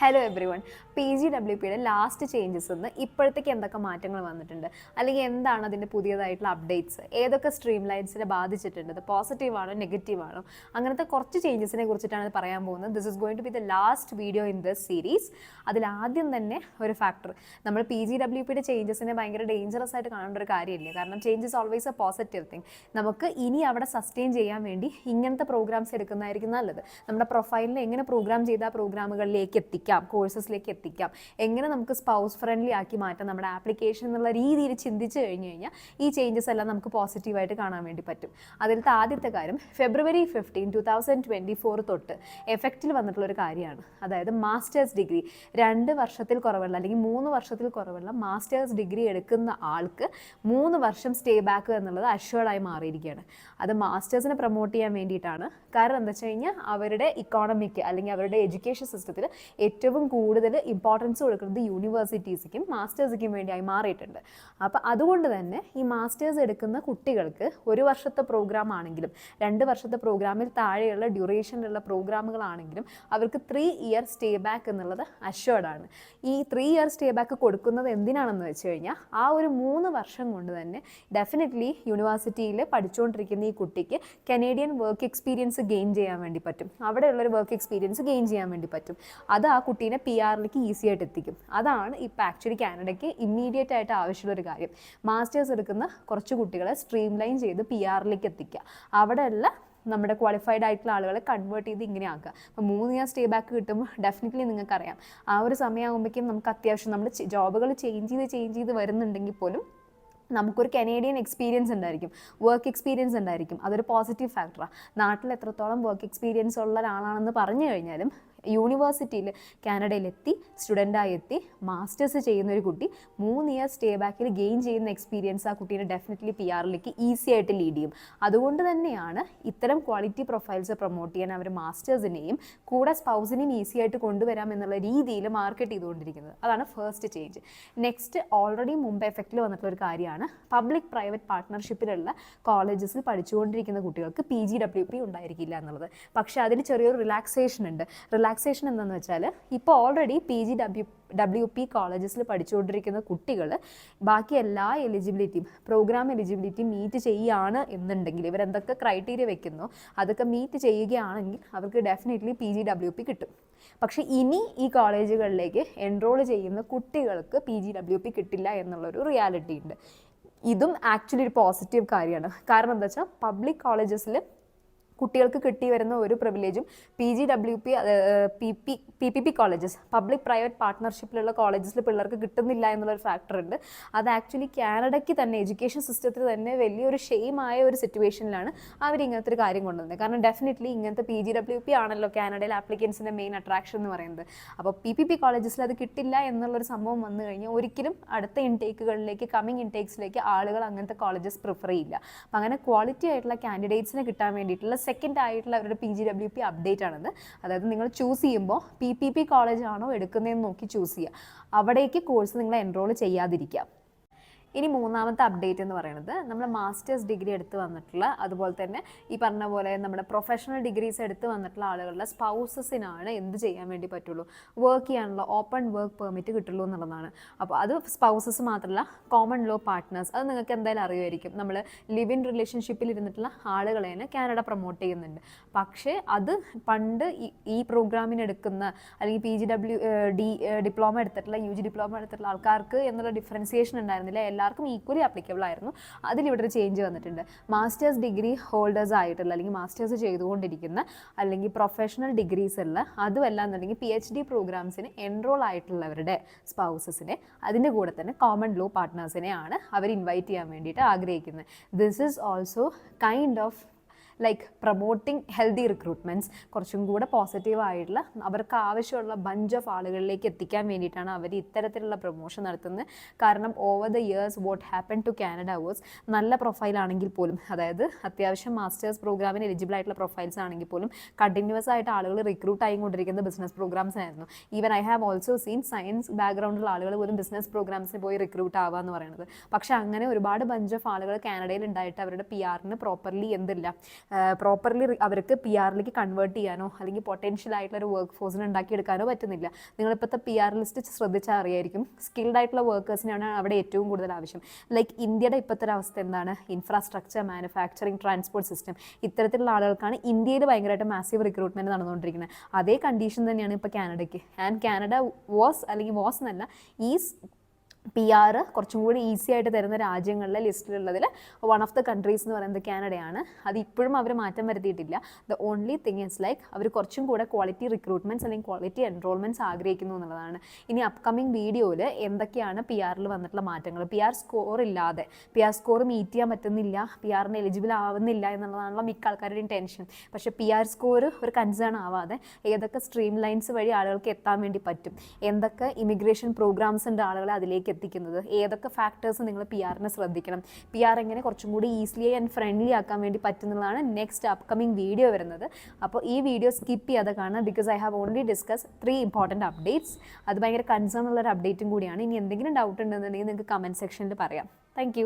Hello everyone P G W പിയുടെ last changes നിന്ന് ഇപ്പോഴത്തേക്ക് എന്തൊക്കെ മാറ്റങ്ങൾ വന്നിട്ടുണ്ട്? അല്ലെങ്കിൽ എന്താണ് അതിന്റെ പുതിയതായിട്ടുള്ള അപ്ഡേറ്റ്സ് ഏതൊക്കെ സ്ട്രീം ലൈൻസിനെ ബാധിച്ചിട്ടുണ്ട്? അത് പോസിറ്റീവ് ആണോ നെഗറ്റീവ് ആണോ? അങ്ങനത്തെ കുറച്ച് ചേഞ്ചസിനെ കുറിച്ചിട്ടാണ് പറയാൻ പോകുന്നത്. This is going to be the last video in this series അതിൽ ആദ്യം തന്നെ ഒരു ഫാക്ടർ നമ്മൾ പി ജി ഡബ്ല്യു പിയുടെ ചേഞ്ചസിനെ ഭയങ്കര ഡേഞ്ചറസ് ആയിട്ട് കാണേണ്ട ഒരു കാര്യമില്ല? കാരണം changes always a positive thing നമുക്ക് ഇനി അവിടെ സസ്റ്റെയിൻ ചെയ്യാൻ വേണ്ടി ഇങ്ങനത്തെ പ്രോഗ്രാംസ് എടുക്കുന്നതായിരിക്കും നല്ലത്. നമ്മുടെ പ്രൊഫൈലിൽ എങ്ങനെ പ്രോഗ്രാം ചെയ്ത പ്രോഗ്രാമുകളിലേക്ക് എത്തിക്കാം? കോഴ്സസിലേക്ക് എത്തിക്കാം. എങ്ങനെ നമുക്ക് സ്പൗസ് ഫ്രണ്ട്ലി ആക്കി മാറ്റാം നമ്മുടെ ആപ്ലിക്കേഷൻ എന്നുള്ള രീതിയിൽ ചിന്തിച്ച് കഴിഞ്ഞ് കഴിഞ്ഞാൽ ഈ ചേഞ്ചസ് എല്ലാം നമുക്ക് പോസിറ്റീവായിട്ട് കാണാൻ വേണ്ടി പറ്റും. അതിലത്തെ ആദ്യത്തെ കാര്യം February fifteen two thousand twenty four തൊട്ട് എഫക്റ്റിൽ വന്നിട്ടുള്ള ഒരു കാര്യമാണ്. അതായത് മാസ്റ്റേഴ്സ് ഡിഗ്രി രണ്ട് വർഷത്തിൽ കുറവുള്ള അല്ലെങ്കിൽ മൂന്ന് വർഷത്തിൽ കുറവുള്ള മാസ്റ്റേഴ്സ് ഡിഗ്രി എടുക്കുന്ന ആൾക്ക് മൂന്ന് വർഷം സ്റ്റേ ബാക്ക് എന്നുള്ളത് അഷ്വേർഡായി മാറിയിരിക്കുകയാണ്. അത് മാസ്റ്റേഴ്സിനെ പ്രൊമോട്ട് ചെയ്യാൻ വേണ്ടിയിട്ടാണ്. കാരണം എന്താ വെച്ച് കഴിഞ്ഞാൽ അവരുടെ ഇക്കോണമിക്ക് അല്ലെങ്കിൽ അവരുടെ എഡ്യൂക്കേഷൻ സിസ്റ്റത്തിൽ ഏറ്റവും കൂടുതൽ ഇമ്പോർട്ടൻസ് കൊടുക്കുന്നത് യൂണിവേഴ്സിറ്റീസിക്കും മാസ്റ്റേഴ്സിക്കും വേണ്ടിയായി മാറിയിട്ടുണ്ട്. അപ്പോൾ അതുകൊണ്ട് തന്നെ ഈ മാസ്റ്റേഴ്സ് എടുക്കുന്ന കുട്ടികൾക്ക് ഒരു വർഷത്തെ പ്രോഗ്രാം ആണെങ്കിലും രണ്ട് വർഷത്തെ പ്രോഗ്രാമിൽ താഴെയുള്ള ഡ്യൂറേഷനിലുള്ള പ്രോഗ്രാമുകളാണെങ്കിലും അവർക്ക് ത്രീ ഇയർ സ്റ്റേ ബാക്ക് എന്നുള്ളത് അഷ്വേർഡാണ് ഈ ത്രീ ഇയർ സ്റ്റേ ബാക്ക് കൊടുക്കുന്നത് എന്തിനാണെന്ന് വെച്ച് കഴിഞ്ഞാൽ ആ ഒരു മൂന്ന് വർഷം കൊണ്ട് തന്നെ ഡെഫിനറ്റ്ലി യൂണിവേഴ്സിറ്റിയിൽ പഠിച്ചുകൊണ്ടിരിക്കുന്ന ഈ കുട്ടിക്ക് കനേഡിയൻ വർക്ക് എക്സ്പീരിയൻസ് ഗെയിൻ ചെയ്യാൻ വേണ്ടി പറ്റും. അവിടെയുള്ളൊരു വർക്ക് എക്സ്പീരിയൻസ് ഗെയിൻ ചെയ്യാൻ വേണ്ടി പറ്റും. അത് ആ കുട്ടീനെ പി ആറിലേക്ക് ഈസി ആയിട്ട് എത്തിക്കും. അതാണ് ഇപ്പോൾ ആക്ച്വലി കാനഡയ്ക്ക് ഇമ്മീഡിയറ്റ് ആയിട്ട് ആവശ്യമുള്ള ഒരു കാര്യം. മാസ്റ്റേഴ്സ് എടുക്കുന്ന കുറച്ച് കുട്ടികളെ സ്ട്രീം ലൈൻ ചെയ്ത് പി ആറിലേക്ക് എത്തിക്കുക അവിടെയുള്ള നമ്മുടെ ക്വാളിഫൈഡ് ആയിട്ടുള്ള ആളുകളെ കൺവേർട്ട് ചെയ്ത് ഇങ്ങനെ ആക്കുക അപ്പോൾ മൂന്ന് ഇയർ സ്റ്റേ ബാക്ക് കിട്ടുമ്പോൾ ഡെഫിനറ്റ്ലി നിങ്ങൾക്കറിയാം. ആ ഒരു സമയമാകുമ്പോഴേക്കും നമുക്ക് അത്യാവശ്യം നമ്മൾ ജോബുകൾ ചേഞ്ച് ചെയ്ത് ചേഞ്ച് ചെയ്ത് വരുന്നുണ്ടെങ്കിൽ പോലും നമുക്കൊരു കനേഡിയൻ എക്സ്പീരിയൻസ് ഉണ്ടായിരിക്കും. വർക്ക് എക്സ്പീരിയൻസ് ഉണ്ടായിരിക്കും. അതൊരു പോസിറ്റീവ് ഫാക്ടറാണ് നാട്ടിൽ എത്രത്തോളം വർക്ക് എക്സ്പീരിയൻസ് ഉള്ള ഒരാളാണെന്ന് പറഞ്ഞു കഴിഞ്ഞാലും യൂണിവേഴ്സിറ്റിയിൽ കാനഡയിലെത്തി സ്റ്റുഡന്റായി എത്തി മാസ്റ്റേഴ്സ് ചെയ്യുന്ന ഒരു കുട്ടി മൂന്ന് ഇയർ സ്റ്റേ ബാക്കിൽ ഗെയിൻ ചെയ്യുന്ന എക്സ്പീരിയൻസ് ആ കുട്ടീനെ ഡെഫിനറ്റ്ലി പി ആറിലേക്ക് ഈസി ആയിട്ട് ലീഡ് ചെയ്യും. അതുകൊണ്ട് തന്നെയാണ് ഇത്തരം ക്വാളിറ്റി പ്രൊഫൈൽസ് പ്രൊമോട്ട് ചെയ്യാൻ അവർ മാസ്റ്റേഴ്സിനെയും കൂടെ സ്പൗസിനെയും ഈസി ആയിട്ട് കൊണ്ടുവരാം എന്നുള്ള രീതിയിൽ മാർക്കറ്റ് ചെയ്തുകൊണ്ടിരിക്കുന്നത്. അതാണ് ഫസ്റ്റ് ചേഞ്ച് നെക്സ്റ്റ് ഓൾറെഡി മുമ്പ് എഫക്റ്റിൽ വന്നിട്ടുള്ള ഒരു കാര്യമാണ്. പബ്ലിക് പ്രൈവറ്റ് പാർട്ട്ണർഷിപ്പിലുള്ള കോളേജസിൽ പഠിച്ചുകൊണ്ടിരിക്കുന്ന കുട്ടികൾക്ക് പി ജി ഡബ്ല്യു പി ഉണ്ടായിരിക്കില്ല എന്നുള്ളത്. പക്ഷേ അതിന് ചെറിയൊരു റിലാക്സേഷൻ ഉണ്ട്. റിലാക്സേഷൻ എന്താണെന്ന് വെച്ചാൽ ഇപ്പോൾ already P G W W P കോളേജസിൽ പഠിച്ചുകൊണ്ടിരിക്കുന്ന കുട്ടികൾ ബാക്കി എല്ലാ എലിജിബിലിറ്റിയും പ്രോഗ്രാം എലിജിബിലിറ്റി മീറ്റ് ചെയ്യുകയാണ് എന്നുണ്ടെങ്കിൽ ഇവരെന്തൊക്കെ ക്രൈറ്റീരിയ വെക്കുന്നു അതൊക്കെ മീറ്റ് ചെയ്യുകയാണെങ്കിൽ അവർക്ക് definitely P G W P കിട്ടും. പക്ഷേ ഇനി ഈ കോളേജുകളിലേക്ക് എൻറോൾ ചെയ്യുന്ന കുട്ടികൾക്ക് പി ജി ഡബ്ല്യു പി കിട്ടില്ല എന്നുള്ളൊരു റിയാലിറ്റി ഉണ്ട്. ഇതും ആക്ച്വലി ഒരു പോസിറ്റീവ് കാര്യമാണ്. കാരണം എന്താ വെച്ചാൽ പബ്ലിക് കോളേജസിൽ കുട്ടികൾക്ക് കിട്ടി വരുന്ന ഒരു പ്രിവിലേജും P G W P P P P P P colleges public private പാർട്ട്ണർഷിപ്പിലുള്ള കോളേജസിൽ പിള്ളേർക്ക് കിട്ടുന്നില്ല എന്നുള്ളൊരു ഫാക്ടർ ഉണ്ട്. അത് ആക്ച്വലി കാനഡയ്ക്ക് തന്നെ എഡ്യൂക്കേഷൻ സിസ്റ്റത്തിൽ തന്നെ വലിയൊരു ഷെയിമായ ഒരു സിറ്റുവേഷനിലാണ് അവർ ഇങ്ങനത്തെ ഒരു കാര്യം കൊണ്ടുവന്നത്. കാരണം ഡെഫിനറ്റ്ലി ഇങ്ങനത്തെ പി ജി ഡബ്ല്യു പി ആണല്ലോ കാനഡയിൽ ആപ്ലിക്കൻസിന്റെ മെയിൻ അട്രാക്ഷൻ എന്ന് പറയുന്നത്. അപ്പോൾ പി പി പി കോളേജസിൽ അത് കിട്ടില്ല എന്നുള്ളൊരു സംഭവം വന്നു കഴിഞ്ഞാൽ ഒരിക്കലും അടുത്ത ഇൻടേക്കുകളിലേക്ക് കമ്മിങ് ഇൻടേക്സിലേക്ക് ആളുകൾ അങ്ങനത്തെ കോളേജസ് പ്രിഫർ ചെയ്യില്ല. അപ്പം അങ്ങനെ ക്വാളിറ്റി ആയിട്ടുള്ള കാൻഡിഡേറ്റ്സിനെ കിട്ടാൻ വേണ്ടിയിട്ടുള്ള സെക്കൻഡ് ആയിട്ടുള്ള അവരുടെ P G W P update ആണത് അതായത് നിങ്ങൾ ചൂസ് ചെയ്യുമ്പോൾ പി പി പി കോളേജ് ആണോ എടുക്കുന്നതെന്ന് നോക്കി ചൂസ് ചെയ്യുക. അവിടേക്ക് കോഴ്സ് നിങ്ങൾ എൻറോൾ ചെയ്യാതിരിക്കുക. ഇനി മൂന്നാമത്തെ അപ്ഡേറ്റ് എന്ന് പറയുന്നത് നമ്മൾ മാസ്റ്റേഴ്സ് ഡിഗ്രി എടുത്ത് വന്നിട്ടുള്ള അതുപോലെ തന്നെ ഈ പറഞ്ഞ പോലെ നമ്മുടെ പ്രൊഫഷണൽ ഡിഗ്രീസ് എടുത്ത് വന്നിട്ടുള്ള ആളുകളുടെ സ്പൗസസിനാണ് എന്ത് ചെയ്യാൻ വേണ്ടി പറ്റുള്ളൂ? വർക്ക് ചെയ്യാനുള്ള ഓപ്പൺ വർക്ക് പെർമിറ്റ് കിട്ടുള്ളൂ എന്നുള്ളതാണ്. അപ്പോൾ അത് സ്പൗസസ് മാത്രമല്ല കോമൺ ലോ പാർട്ട്നേഴ്സ് അത് നിങ്ങൾക്ക് എന്തായാലും അറിയുമായിരിക്കും. നമ്മൾ ലിവ് ഇൻ റിലേഷൻഷിപ്പിൽ ഇരുന്നിട്ടുള്ള ആളുകളെയാണ് കാനഡ പ്രൊമോട്ട് ചെയ്യുന്നുണ്ട്. പക്ഷേ അത് പണ്ട് ഈ- പ്രോഗ്രാമിന് എടുക്കുന്ന അല്ലെങ്കിൽ P G W D diploma എടുത്തിട്ടുള്ള യു ജി ഡിപ്ലോമ എടുത്തിട്ടുള്ള ആൾക്കാർക്ക് എന്നുള്ള ഡിഫറൻസിയേഷൻ ഉണ്ടായിരുന്നില്ല. എല്ലാവർക്കും ഈക്വലി അപ്ലിക്കബിൾ ആയിരുന്നു. അതിലിവിടെ ഒരു ചേഞ്ച് വന്നിട്ടുണ്ട്. മാസ്റ്റേഴ്സ് ഡിഗ്രി ഹോൾഡേഴ്സ് ആയിട്ടുള്ള അല്ലെങ്കിൽ മാസ്റ്റേഴ്സ് ചെയ്തുകൊണ്ടിരിക്കുന്ന അല്ലെങ്കിൽ പ്രൊഫഷണൽ ഡിഗ്രീസ് ഉള്ള അതുമല്ല എന്നുണ്ടെങ്കിൽ പി എച്ച് ഡി പ്രോഗ്രാംസിന് എൻറോൾ ആയിട്ടുള്ളവരുടെ സ്പൗസസിനെ അതിന്റെ കൂടെ തന്നെ കോമൺ ലോ പാർട്ട്നേഴ്സിനെയാണ് അവർ ഇൻവൈറ്റ് ചെയ്യാൻ വേണ്ടിയിട്ട് ആഗ്രഹിക്കുന്നത്. This is also kind of like promoting healthy recruitments കുറച്ചും കൂടെ പോസിറ്റീവായിട്ടുള്ള അവർക്ക് ആവശ്യമുള്ള ബഞ്ച് ഓഫ് ആളുകളിലേക്ക് എത്തിക്കാൻ വേണ്ടിയിട്ടാണ് അവർ ഇത്തരത്തിലുള്ള പ്രൊമോഷൻ നടത്തുന്നത്. കാരണം over the years what happen to Canada verse നല്ല പ്രൊഫൈലാണെങ്കിൽ പോലും അതായത് അത്യാവശ്യം മാസ്റ്റേഴ്സ് പ്രോഗ്രാമിന് എലിജിബിൾ ആയിട്ടുള്ള പ്രൊഫൈൽസ് ആണെങ്കിൽ പോലും കണ്ടിന്യൂസ് ആയിട്ട് ആളുകൾ റിക്രൂട്ട് ആയിക്കൊണ്ടിരിക്കുന്ന ബിസിനസ് പ്രോഗ്രാംസ് ആയിരുന്നു. Even I have also seen science ബാക്ക്ഗ്രൗണ്ടുള്ള ആളുകൾ പോലും ബിസിനസ് പ്രോഗ്രാംസിന് പോയി റിക്രൂട്ട് ആവുക എന്ന് പറയുന്നത്. പക്ഷേ അങ്ങനെ ഒരുപാട് ബഞ്ച് ഓഫ് ആളുകൾ കാനഡയിൽ ഉണ്ടായിട്ട് അവരുടെ പി ആറിന് പ്രോപ്പർലി എന്തില്ല. പ്രോപ്പർലി അവർക്ക് പി ആറിലേക്ക് കൺവേർട്ട് ചെയ്യാനോ അല്ലെങ്കിൽ പൊട്ടൻഷ്യൽ ആയിട്ടുള്ള ഒരു വർക്ക് ഫോഴ്സിനെ ഉണ്ടാക്കിയെടുക്കാനോ പറ്റുന്നില്ല. നിങ്ങളിപ്പോഴത്തെ പി ആർ ലിസ്റ്റ് ശ്രദ്ധിച്ചാൽ അറിയായിരിക്കും. സ്കിൽഡ് ആയിട്ടുള്ള വർക്കേഴ്സിനാണ് അവിടെ ഏറ്റവും കൂടുതൽ ആവശ്യം. ലൈക്ക് ഇന്ത്യയുടെ ഇപ്പോഴത്തെ അവസ്ഥ എന്താണ്? ഇൻഫ്രാസ്ട്രക്ചർ മാനുഫാക്ചറിങ് ട്രാൻസ്പോർട്ട് സിസ്റ്റം ഇത്തരത്തിലുള്ള ആളുകൾക്കാണ് ഇന്ത്യയിൽ ഭയങ്കരമായിട്ട് മാസീവ് റിക്രൂട്ട്മെന്റ് നടന്നുകൊണ്ടിരിക്കുന്നത്. അതേ കണ്ടീഷൻ തന്നെയാണ് ഇപ്പോൾ കാനഡയ്ക്ക്. ആൻഡ് കാനഡ വാസ് അല്ലെങ്കിൽ വാസ് എന്നല്ല ഈസ് പി ആർ കുറച്ചും കൂടി ഈസി ആയിട്ട് തരുന്ന രാജ്യങ്ങളിലെ ലിസ്റ്റിലുള്ളതിൽ വൺ ഓഫ് ദ കൺട്രീസ് എന്ന് പറയുന്നത് കാനഡയാണ്. അത് ഇപ്പോഴും അവർ മാറ്റം വരുത്തിയിട്ടില്ല. The only thing is like അവർ കുറച്ചും കൂടെ ക്വാളിറ്റി റിക്രൂട്ട്മെന്റ്സ് അല്ലെങ്കിൽ ക്വാളിറ്റി എൻറോൾമെന്റ്സ് ആഗ്രഹിക്കുന്നു എന്നുള്ളതാണ്. ഇനി അപ്കമിങ് വീഡിയോയിൽ എന്തൊക്കെയാണ് പി ആറിൽ വന്നിട്ടുള്ള മാറ്റങ്ങൾ പി ആർ സ്കോർ ഇല്ലാതെ പി ആർ സ്കോർ മീറ്റ് ചെയ്യാൻ പറ്റുന്നില്ല പി ആറിന് എലിജിബിൾ ആവുന്നില്ല എന്നുള്ളതാണല്ലോ മിക്ക ആൾക്കാരുടെയും ടെൻഷൻ പക്ഷേ പി ആർ സ്കോർ ഒരു കൺസേൺ ആവാതെ ഏതൊക്കെ സ്ട്രീം ലൈൻസ് വഴി ആളുകൾക്ക് എത്താൻ വേണ്ടി പറ്റും? എന്തൊക്കെ ഇമിഗ്രേഷൻ പ്രോഗ്രാംസ് ഉണ്ട് ആളുകളെ അതിലേക്ക് എത്തിക്കുന്നത്. ഏതൊക്കെ ഫാക്ടേഴ്സ് നിങ്ങൾ പി ആറിനെ ശ്രദ്ധിക്കണം. പി ആർ എങ്ങനെ കുറച്ചും കൂടി ഈസിലി ആൻഡ് ഫ്രണ്ട്ലി ആക്കാൻ വേണ്ടി പറ്റുന്നതാണ് നെക്സ്റ്റ് അപ്കമിംഗ് വീഡിയോ വരുന്നത്. അപ്പോൾ ഈ വീഡിയോ സ്കിപ്പ് ചെയ്യാതെ കാണാം because I have only discuss three important updates അത് ഭയങ്കര കൺസേൺ ഉള്ള ഒരു അപ്ഡേറ്റും കൂടിയാണ്. ഇനി എന്തെങ്കിലും ഡൗട്ട് ഉണ്ടെന്നുണ്ടെങ്കിൽ നിങ്ങൾക്ക് കമന്റ് സെക്ഷനിൽ പറയാം. താങ്ക്